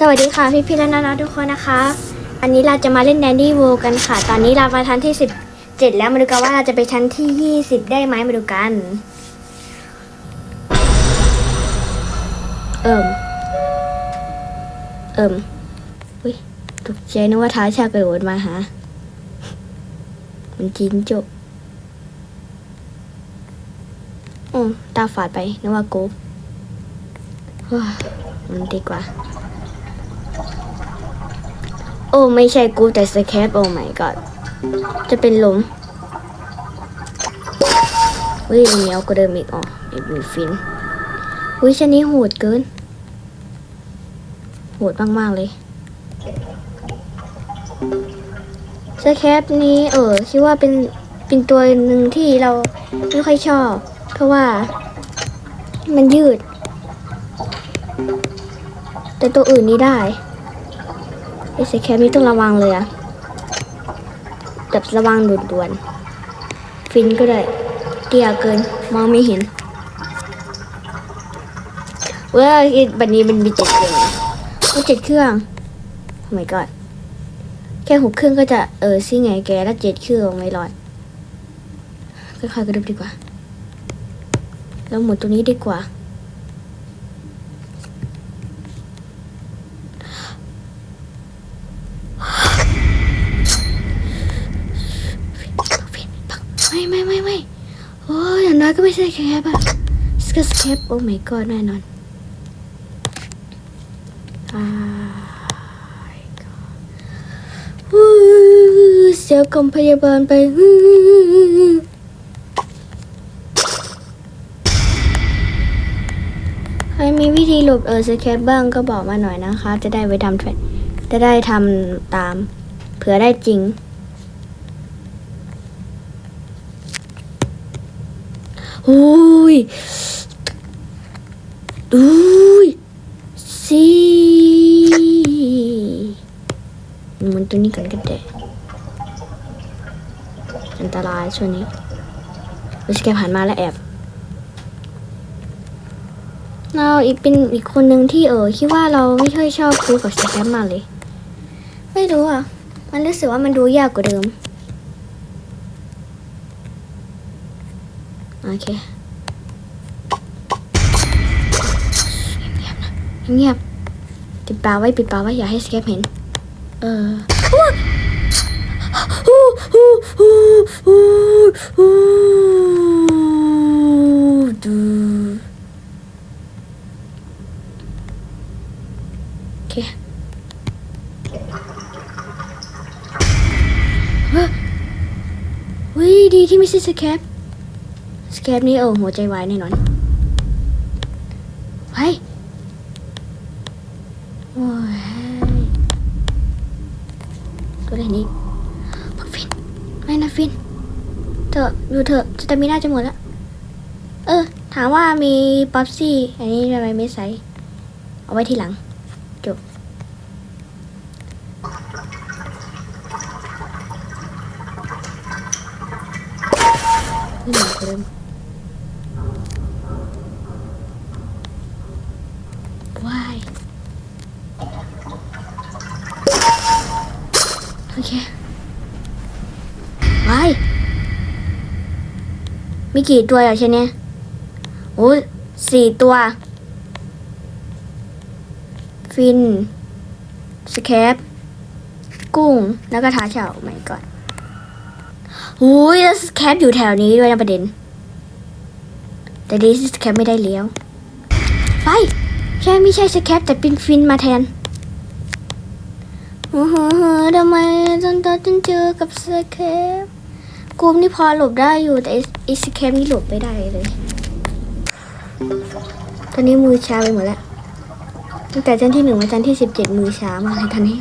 สวัสดีค่ะพี่พี่ๆและน้องๆทุกคนนะคะ อันนี้เราจะมาเล่นแดนดี้โวกันค่ะ ตอนนี้เรามาชั้นที่สิบเจ็ดแล้วมาดูกันว่าเราจะไปชั้นที่ยี่สิบได้ไหมมาดูกัน เอิ่ม เอิ่มอุ้ยตกใจนึกว่าท้าชากระโดดมาหา มันจินจบอืมตาฝาดไปนึกว่ากูมันดีกว่า โอ้ไม่ใช่กูแต่สแคปโอ้ my god จะเป็นลมเฮ้ยเหนียวกว่าเดิมอีกอ๋อไอ้บีฟินเฮ้ยชั้นนี้โหดเกิน โหดมาก ๆ เลยสแคปนี้เออคิดว่าเป็นเป็นตัวหนึ่งที่เราไม่ค่อยชอบ เพราะว่ามันยืด แต่ตัวอื่นนี้ได้ ไอ้สแคปนี้ต้องระวังเลยอะแบบระวังด่วนๆ ฟินก็ได้เตี้ยเกินมองไม่เห็น เว้ยไอ้บันนี้มันมีเจ็ดเครื่องก็เจ็ดเครื่องโอ้ my god แค่หกเครื่องก็จะเออซิไงแกแล้วเจ็ดเครื่องไม่รอดค่อยๆกระดึบดีกว่า แล้วหมุนตรงนี้ดีกว่า ไม่ไม่ไม่ไม่โอ้ยอย่างน้อยก็ ไม่ใช่แคปอะสกสแคปโอ้ my god แน่นอนอ่าฮู้เสียกรมพยาบาลไปใครมีวิธีหลบเออสแคปบ้างก็บอกมาหน่อยนะคะ จะได้ไปทำแทนจะได้ทำตาม เผื่อได้จริง อุ้ยอุ้ยสีมันตัวนี้กันก็ได้อันตรายช่วงนี้วิสแกผ่านมาแล้วแอบเราอีกเป็นอีกคนหนึ่งที่เออคิดว่าเราไม่ค่อยชอบครูกับสแคปมาเลย ไม่รู้อะ มันรู้สึกว่ามันดูยากกว่าเดิม อเคเงียบๆปิดปากไว้ปิดปากไว้อย่าให้สแคปเห็น เออดูโอเคเฮ้ยวิดีที่ไม่ใช่สแคป แคปนี้เออหัวใจวายแน่นอนไปโอ้ยตัวอะไรนี้พักฟิน ไม่นะฟินเถอะอยู่เถอะสตามิน่าจะหมดแล้ว เออ ถามว่ามีป๊อปซี่ อันนี้ทำไมไม่ใส่ เอาไว้ทีหลัง จบ นี่หนักเดิม ว้ายโอเคว้าย มีกี่ตัวอะใช่เนี่ยโอ้สี่ตัว ฟิน สแคป กุ้ง แล้วก็ทาเฉาไม่ก่อนหูยแล้วสแคปอยู่แถวนี้ด้วยนะประเด็น แต่ดีสแคปไม่ได้เลี้ยว ไป ใช่ไม่ใช่สแคปแต่เป็นฟินมาแทนโอ้โหทำไมจนตอนจนเจอกับสแคปกลุ่มนี่พอหลบได้อยู่แต่ อิสแคมนี่หลบไม่ได้เลย ตอนนี้มือชาไปหมดแล้ว ตั้งแต่ชั้นที่หนึ่งมาชั้นที่สิบเจ็ดมือชามากเลยตอนนี้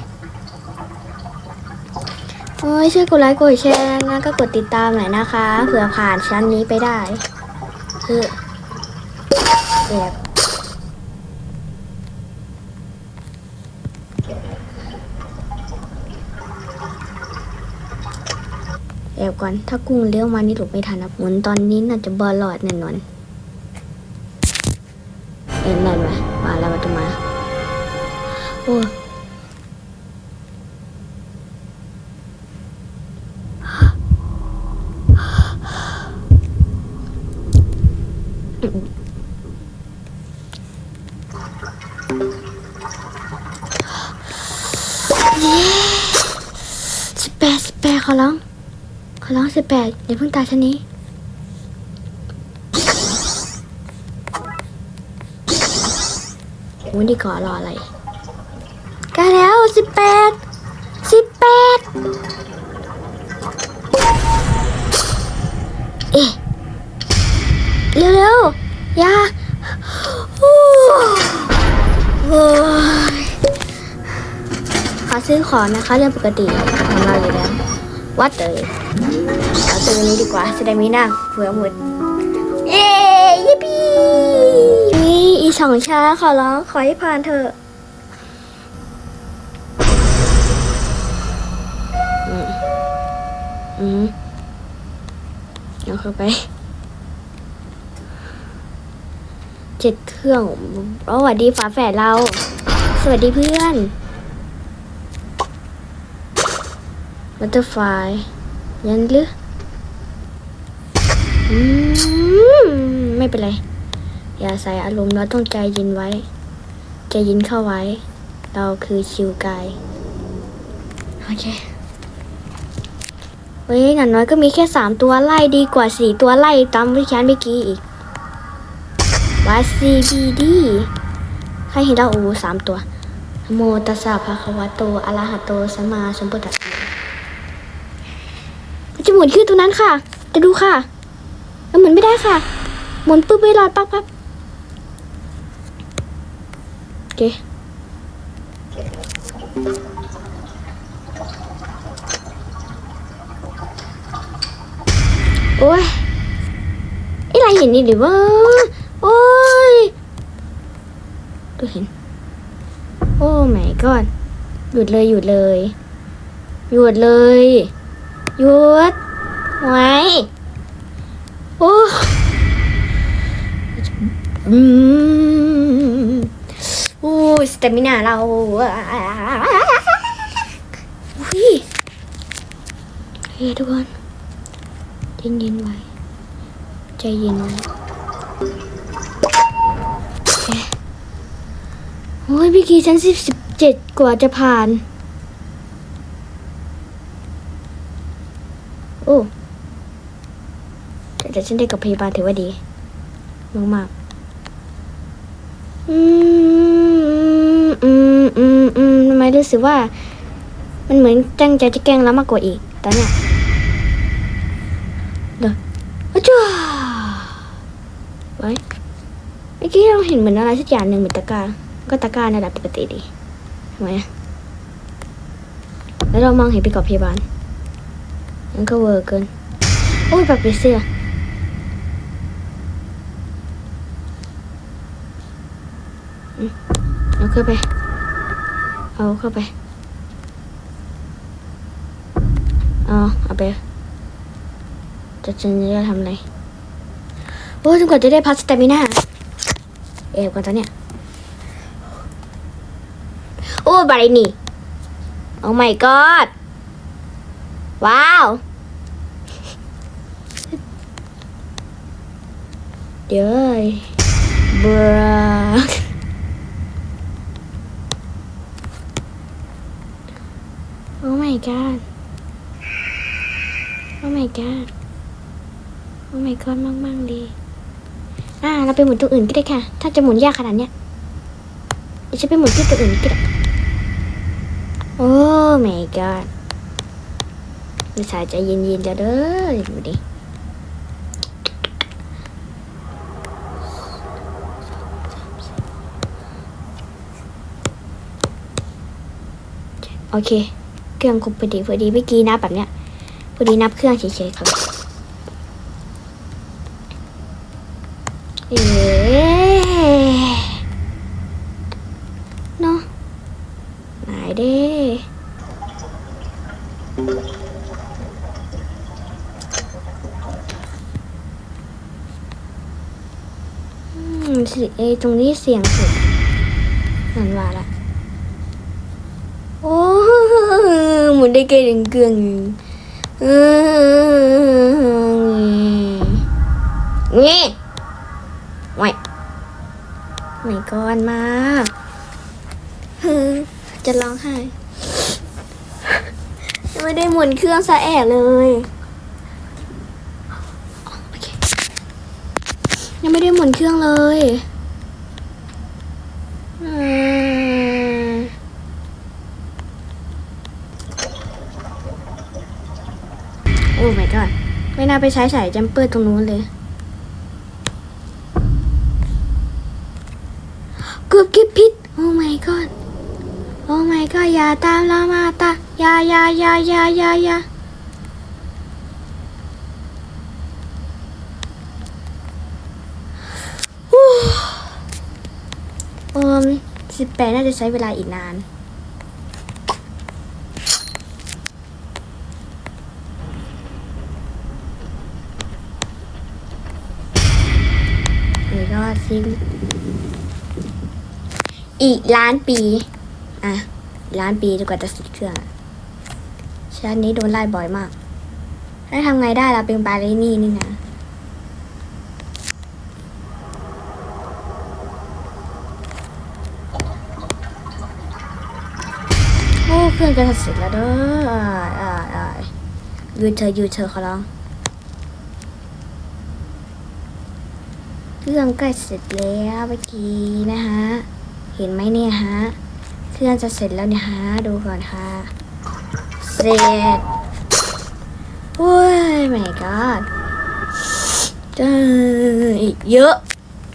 โอ้ยช่วยกดไลค์กดแชร์นะก็กดติดตามหน่อยนะคะ เผื่อผ่านชั้นนี้ไปได้คือแบบ อบก่อน ถ้ากุ้งเลี้ยวมานี่หลบไม่ทันนะหมุนตอนนี้น่าจะบอลลอดแน่นอนเอ็นนั่นไหมมาแล้วมาตัวมาโอ้สิบแปดสิบแปดขอร้อง ขอร้อง สิบแปดอย่าเพิ่งตายชนนี้โอ้ยดีก่อนรออะไรใกล้แล้วสิบแปดสิบแปดเอ๊ะเร็วๆอย่าโอ้โอ้ยขอซื้อของนะคะเรื่องปกติของเราอยู่แล้ว วัดเลยเอาตัวนี้ดีกว่าจะได้ไม่นั่งเผื่อหมด เย้ยิปปี้นี่อีสองช้าขอร้องขอให้ผ่านเถอะอืมอืมเอาเข้าไปเจ็ดเครื่องอ๋อสวัสดีฝาแฝดเรา สวัสดีเพื่อน บัตเตอร์ไฟยันหรืออืมไม่เป็นไร อย่าใส่อารมณ์เราต้องใจเย็นไว้ ใจเย็นเข้าไว้ เราคือชิวกาย โอเคเฮ้ยอย่างน้อยก็มีแค่สามตัวไล่ดีกว่าสี่ตัวไล่ตามวิชาเมื่อกี้อีกวาซีบีดีใครเห็นเราโอ้สามตัว โมตัสสะภะคะวะโตอะระหะโตสัมมาสัมพุทธัสสะ นจะหมุนขึ้นตรงนั้นค่ะ จะดูค่ะแล้วหมุนไม่ได้ค่ะ หมุนปุ๊บไม่รอดปั๊บปั๊บโอเคโอ้ยไอ้ไรเห็นนี่หรือว่าโอ้ยดูเห็น โอ้ไม่ก่อนหยุดเลยหยุดเลย หยุดเลย หยุด ไว้โอ้อืมโอ้ยสเตมินาเราอุ้ยเฮ้ยทุกคนใจเย็นๆไว้ ใจเย็นไว้โอเคโอ้ยพี่กีชั้นสิบสิบเจ็ดกว่าจะผ่าน โอ้ แต่ฉันได้กับพยาบาลถือว่าดีมากมากอืมอืมอืมอืมทำไมรู้สึกว่า มันเหมือนตั้งใจจะแกล้งแล้วมากกว่าอีกตอนเนี้ยเดี๋ยวอ้จ้าไว้เมื่อกี้เราเห็นเหมือนอะไรสักอย่างหนึ่งเหมือนตะกร้าก็ตะกร้าในระดับปกติดีทำไมอะแล้วเรามองเห็นไปกับพยาบาลมันก็เวอร์เกินโอ้ยแบบเปเสื้อ เอาเข้าไป เอาเข้าไป เอาเอาไป จะฉันจะทำอะไร โอ้ยจนกว่าจะได้พัสสเตมิน่าเอฟกันตอนเนี้ย โอ้บารินี่ โอ้ my god ว้าว เดี๋ยวบราโอ้ my god โอ้ my god โอ้ my god มากมากๆดีอ่าเราไปหมุนตัวอื่นก็ได้ค่ะ ถ้าจะหมุนยากขนาดเนี้ยเดี๋ยวฉันไปหมุนที่ตัวอื่นก็ได้โอ้ my god มีสายใจเย็นๆเดี๋ยวเด้อดูดิโอเค รื่องครบพอดีพอดีเมื่อกี้นับแบบเนี้ยพอดีนับเครื่องเฉยๆครับเอ๊ะเนาะไหนเด้อืมสิเอตรงนี้เสียงสุดนั่นว่าละ มุนได้แค่หนึ่งเครื่องเออนี่ไม่ไม่ก้อนมากเฮ้อจะร้องไห้ยังไม่ได้หมุนเครื่องซะแอะเลยยังไม่ได้หมุนเครื่องเลยอืม โอ้ my god ไม่น่าไปใช้สายจัมเปอร์ตรงนู้นเลย เกือบกิบพิษโอ้ my god โอ้ my god อย่าตามเรามาตาอย่าอย่าอย่าอย่าอย่าอย่าอิมสิบแปดน่าจะใช้เวลาอีกนาน นี่ก็สิ้นอีกล้านปี อะ ล้านปีจนกว่าจะสิทธิ์เครื่องชาตินี้โดนไล่บ่อยมากแล้วทำไงได้เราเป็นบาเลนี่นี่นะโอ้เครื่องจะเสร็จแล้วเด้ออ่าอ่าอ่ายูเธอยูเธอขอร้อง เครื่องใกล้เสร็จแล้วเมื่อกี้นะฮะ เห็นไหมเนี่ยฮะ เครื่องจะเสร็จแล้วเนี่ยฮะ ดูก่อนค่ะ เสร็จโอ้ยไม่ก็เจออีกเยอะ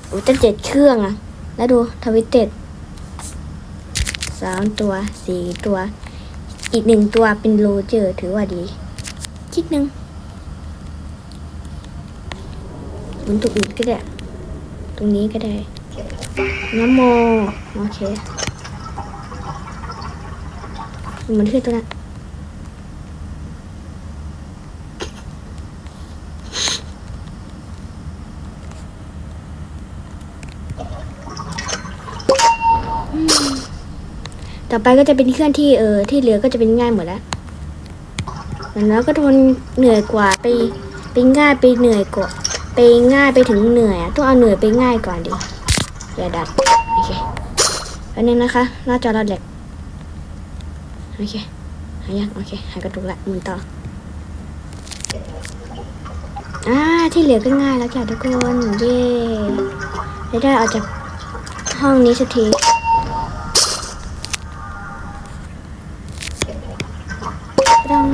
โอ้ยตั้งเจ็ดเครื่องอะแล้วดูทวิตเต็ดสามตัวสี่ตัว อีกหนึ่งตัวเป็นโรเจอร์ถือว่าดีคิดหนึ่งมุนตัวอื่นก็ได้ รงนี้ก็ได้น้ำโม โอเคเหมือนที่ตัวนั้นอืมต่อไปก็จะเป็นเครื่องที่เออที่เหลือก็จะเป็นง่ายหมดแล้วแล้วก็ทนเหนื่อยกว่าไปไปง่ายไปเหนื่อยกว่าไป ง่ายไปถึงเหนื่อยอะต้องเอาเหนื่อยไปง่ายก่อนดิอย่าดัดโอเคแป๊บนึงนะคะหน้าจอเราแหลกโอเคหายยังโอเคหายกระตุกละหมุนต่ออ่าที่เหลือก็ง่ายแล้วจ้ะทุกคนเย้ได้ได้ออกจากห้องนี้สักทีตรง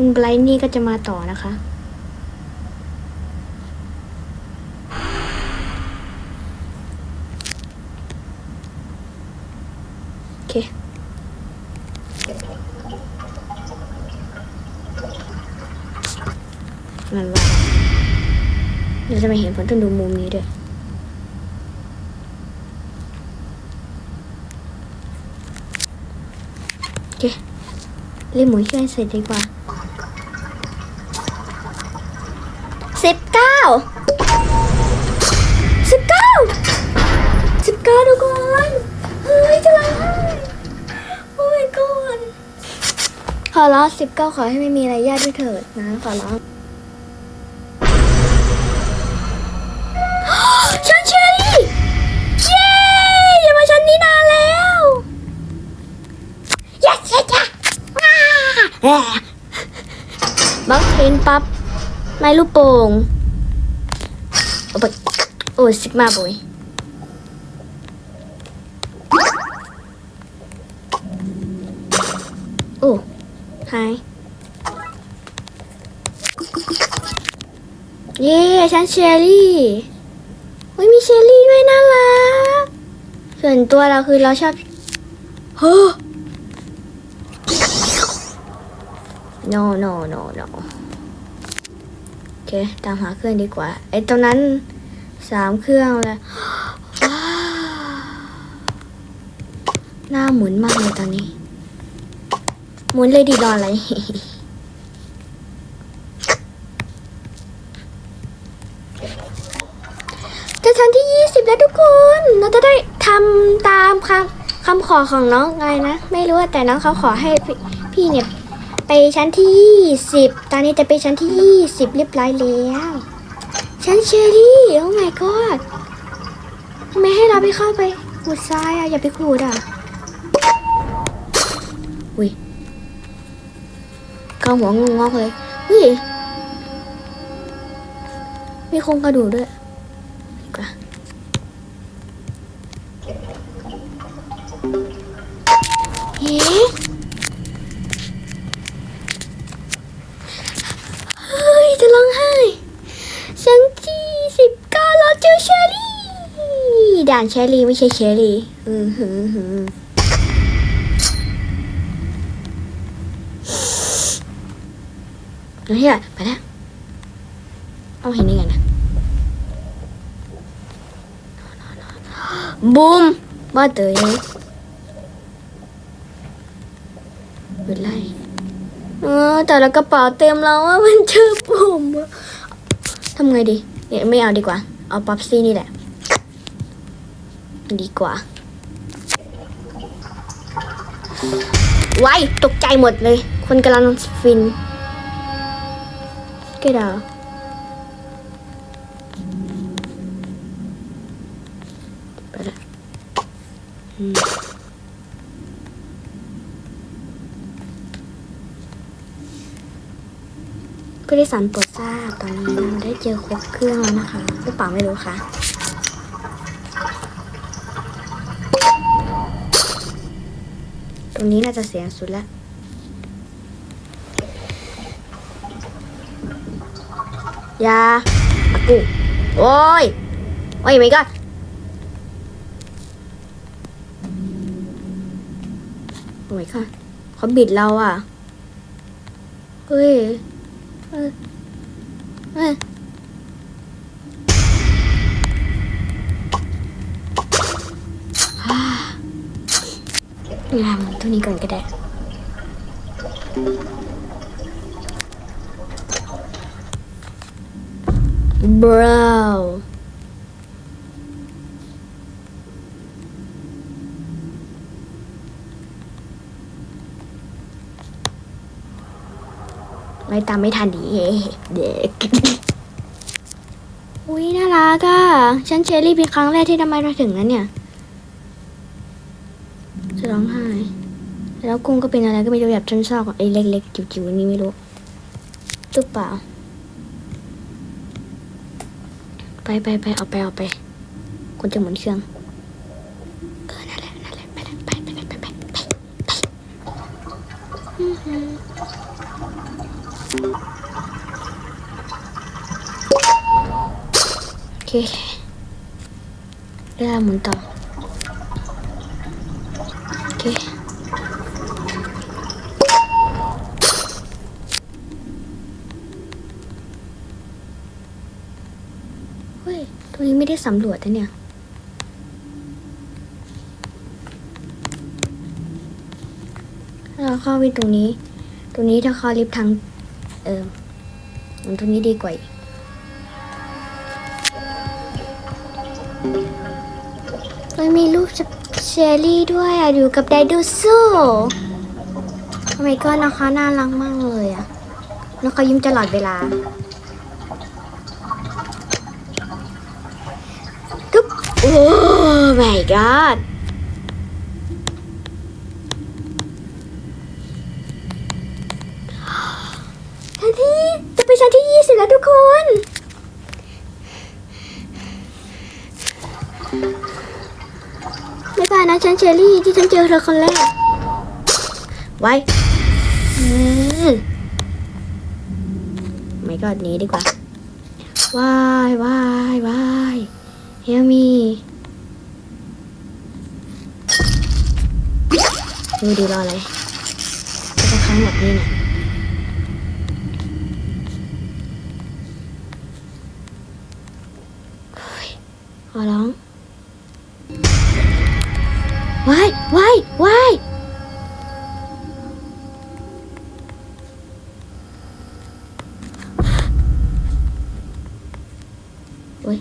คุณไบรท์นี่ก็จะมาต่อนะคะ โอเคมันว่าเราจะไม่เห็นผลต้องดูมุมนี้ด้วยโอเครีบหมุนเครื่องให้เสร็จดีกว่า อร้องสิบเก้าขอให้ไม่มีอะไรญาติด้วยเถิดนะ ขอร้องฉันเชอรี่เย้อย่ามาชั้นนี้นานแล้ว yes yes yes อ่าบล็อกเทนปั๊บ ไม่ลูกโป่ง โอ้ยโอ้ยซิกมาบอย เย้ฉันเชอรี่โอ้ยมีเชอรี่ด้วยน่ารัก ส่วนตัวเราคือเราชอบโฮ้ no no no no โอเค ตามหาเครื่องดีกว่า ไอ้ตรงนั้นสามเครื่องแล้วว้าวหน้าหมุนมากเลยตอนนี้ หมุนเลยดีรออะไร จะชั้นที่ยี่สิบแล้วทุกคน เราจะได้ทำตามคำคำขอของน้องไงนะ ไม่รู้แต่น้องเขาขอให้พี่เนี่ย ไปชั้นที่สิบตอนนี้จะไปชั้นที่ยี่สิบเรียบร้อยแล้ว ชั้นเชอรี่โอ้ my god ทำไมให้เราไปเข้าไปขูดทรายอะอย่าไปขูดอะ เกาหัวงงอกเลยอุ้ยมีโครงกระดูกด้วยดีกว่าเฮ้เฮ้ยจะร้องไห้ฉันที่สิบเก้าแล้วเจอเชอรี่ด่านเชอรี่ไม่ใช่เชอรี่อือหือหือ เฮียไปแล้วเอาเห็นได้ไงนะบูมบ้าเตยเป็นไรเออแต่ละกระเป๋าเต็มแล้วว่ามันเจอผมอะทำไงดีเนี่ยไม่เอาดีกว่า เอาป๊อปซี่นี่แหละ ดีกว่าไว้ตกใจหมดเลย คนกำลังฟิน เกดาไปละอืมผู้โดยสารปรดทราตอนนี้เราได้เจอครบเครื่องแล้วนะคะหรือเปล่าไม่รู้ค่ะตรงนี้น่าจะเสียงสุดแล้ว ยาอากูโอ้ยโอ้ยไม่ก็โอ้ยค่ะเขาบิดเราอะ เฮ้ยเออเอองามเท่านี้ก่อนก็ได้ บราวไม่ตามไม่ทันดีเด็กอุ้ยน่ารักอะ ฉันเชอรี่เป็นครั้งแรกที่ทำไมเราถึงนั้นเนี่ย จะร้องไห้ แล้วกุ้งก็เป็นอะไรก็ไม่รู้แบบฉันชอบไอ้เล็กๆจิ๋วๆนี่ไม่รู้ตุ๊บเปล่า ไปไปไปเอาไปเอาไปคนจะหมุนเครื่องเออนั่นแหละนั่นแหละไปเลยไปไปไปไปไปไปไปโอเคเวลาหมุนต่อโอเคเฮ้ยตรงนี้ ไม่ได้สำรวจนะเนี่ย เราเข้าไปตรงนี้ ตรงนี้ถ้าเข้าลิฟต์ทาง เออมันตรงนี้ดีกว่ามันมีรูปเชอรี่ด้วยอะอยู่กับไดโนเสาร์ทำไมก็นะคะน่ารักมากเลยอะแล้วเขายิ้มตลอดเวลาทุบ โอ้ my god ชั้นที่ จะไปชั้นที่ยี่สิบแล้วทุกคน ไม่ป่านะฉันเชอรี่ที่ฉันเจอเธอคนแรก ไว้อืมไม่ก็หนี้ดีกว่าว้ายว้ายว้าย ยังมีดูดีรออะไรจะค้างหมดนี่เนี่ยขอร้องว้ายว้ายว้ายโอ้ย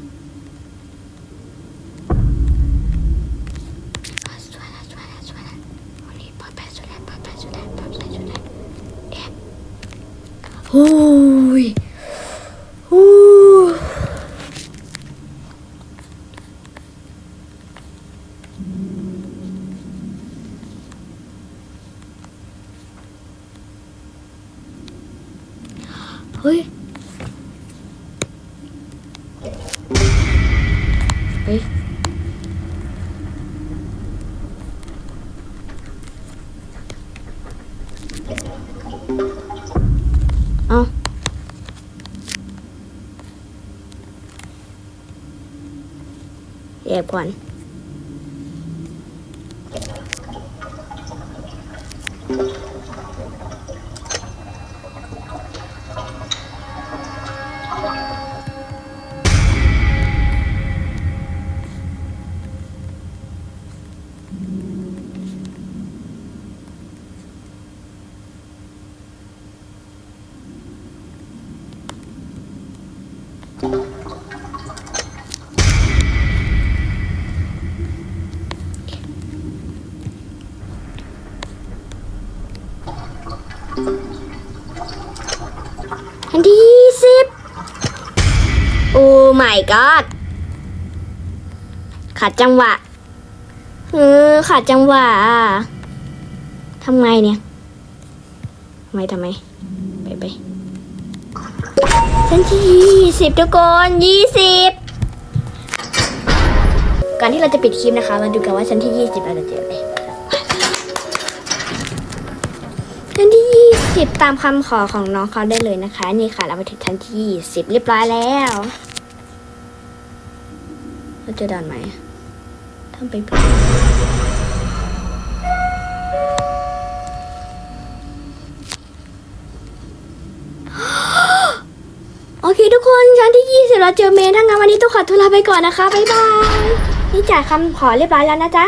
สวยแล้วสวยแล้วสวยแล้ว โอ้ยโอ้ย เฮ้ย เฮ้ย เอาแอบก่อนทัน my god ขาดจังหวะเออขาดจังหวะทำไงเนี่ยทำไมทำไม ไปไปทันทียี่สิบทุกคนยี่สิบก่อนที่เราจะปิดคลิปนะคะ มาดูกันว่าชั้นที่ยี่สิบเราจะเจออะไรชั้นที่ยี่สิบตามคำขอของน้องเขาได้เลยนะคะ นี่ค่ะเรามาถึงชั้นที่ยี่สิบเรียบร้อยแล้ว เราเจอด่านไหมทำไปผิดโอเคทุกคนชั้นที่ 20 เราเจอเมนทั้างนั้นวันนี้ต้องขอตัวลาไปก่อนนะคะ บ๊ายบาย นี่จ่ายคำขอเรียบร้อยแล้วนะจ๊ะ